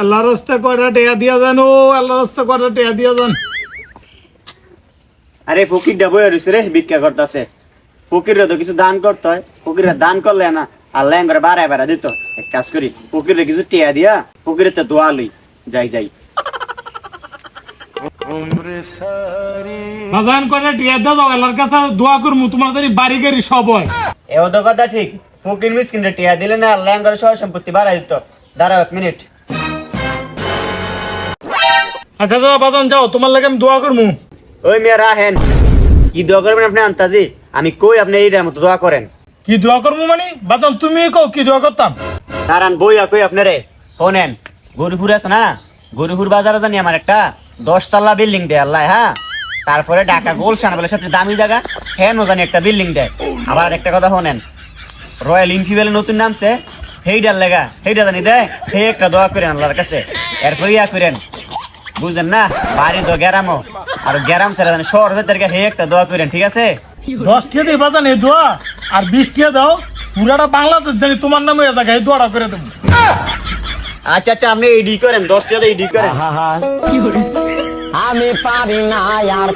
আল্লাহ রাস্তা কয়টা টেয়া দিয়া যান? ও আল্লাহ রাস্তা কয়টা টেয়া দিয়া যান? আরে ফকির ডাবো রয়েছে রে ভিক্ষা করতেছে। ফকিরে তো কিছু দান করতে হয়। ফকিরে দান করলে না আল্লাহ করে বাড়ায় বাড়া দিত। এক কাজ করি ফকিরে কিছু টিয়া দিয়া ফকিরে তো দোয়া লই। যাই যাই। বাজান কয়টা টেয়া দাও আল্লাহর কাছে দোয়া করমু তোমার জানি বাড়ি গাড়ি সব হয়। এও তো কথা ঠিক ফকির মিসকিন টিয়া দিলে না আল্লাহ করে সহ সম্পত্তি বাড়াই দিত। দাঁড়াও এক মিনিট। আচ্ছা যাও বাজান যাও তোমার লাগে আমি দোয়া করমু। ওই মেয়ে রাহেন কি দোয়া করবেন আপনি আন্তাজি? আমি কই আপনি এইটার মতো দোয়া করেন? কি দোয়া করমু মানে? বাজান তুমি কও কি দোয়া করতাম। দাঁড়ান বই কই আপনারে শোনেন গরুপুর আছে না? গরুপুর বাজারে জানি আমার একটা দশতলা বিল্ডিং দেয় আল্লাহ হ্যাঁ? তারপরে ঢাকা গোলশান বলে সবচেয়ে দামি জায়গা হ্যাঁ জানি একটা বিল্ডিং দেয়। আবার একটা কথা শোনেন রয়্যাল ইনফিবেল নতুন নামছে হেইডার লেগা হেইডা জানি দেয়? হে একটা দোয়া করেন আল্লাহর কাছে। এরপর ইয়া করেন বুঝলেন না? বাড়ি তো গ্যারাম আর গ্যারাম ছেড়ে জানে শহর যেতে হে একটা দোয়া করেন ঠিক আছে? দশটিয়া দিয়ে বাজান এই দোয়া আর বিশটিয়া দাও পুরাটা বাংলাদেশ জানি তোমার নামে এ জায়গায় দোয়াটা করে দেবো। আচ্ছা আচ্ছা আপনি ইডি করেন দশটা ইডি করেন। আমি পারি না আর